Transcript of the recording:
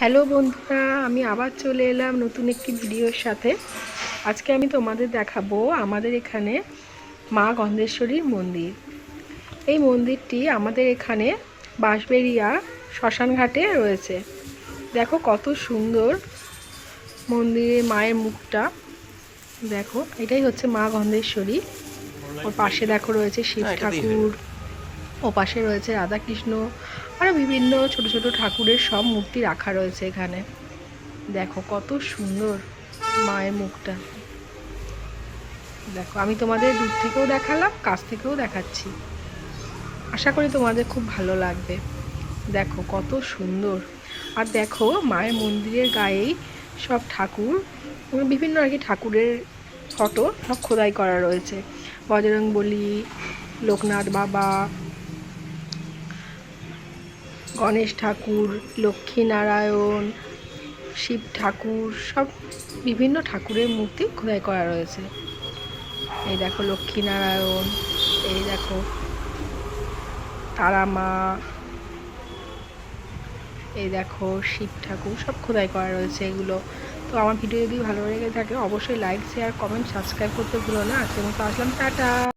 Hello বন্ধুরা আমি আবার চলে এলাম নতুন একটি ভিডিওর সাথে। আজকে আমি তোমাদের দেখাবো আমাদের এখানে মা গন্ধেশ্বরীর মন্দির। এই মন্দিরটি আমাদের এখানে বাঁশবেড়িয়া শ্মশানঘাটে রয়েছে। দেখো কত সুন্দর মন্দিরের মায়ের মুখটা। দেখো এটাই হচ্ছে মা গন্ধেশ্বরী। ওর পাশে দেখো রয়েছে শিব হ্যাঁ, ঠাকুর। ও পাশে রয়েছে রাধাকৃষ্ণ আরও বিভিন্ন ছোট ছোট ঠাকুরের সব মূর্তি রাখা রয়েছে এখানে। দেখো কত সুন্দর মায়ের মুখটা। দেখো, আমি তোমাদের দূর থেকেও দেখালাম, কাছ থেকেও দেখাচ্ছি। আশা করি তোমাদের খুব ভালো লাগবে। দেখো কত সুন্দর। আর দেখো মায়ের মন্দিরের গায়েই সব ঠাকুর বিভিন্ন আর কি ঠাকুরের ফটো সব খোদাই করা রয়েছে। বজরং বলি লোকনাথ বাবা গণেশ ঠাকুর, লক্ষ্মীনারায়ণ, শিব ঠাকুর, সব বিভিন্ন ঠাকুরের মূর্তি খোদাই করা রয়েছে। এই দেখো লক্ষ্মীনারায়ণ, এই দেখো তারা মা এই দেখো শিব ঠাকুর, সব খোদাই করা রয়েছে এগুলো। তো আমার ভিডিও যদি ভালো লেগে থাকে, অবশ্যই লাইক শেয়ার কমেন্ট সাবস্ক্রাইব করতে ভুলো না। আজকের মতো আসলাম, টাটা।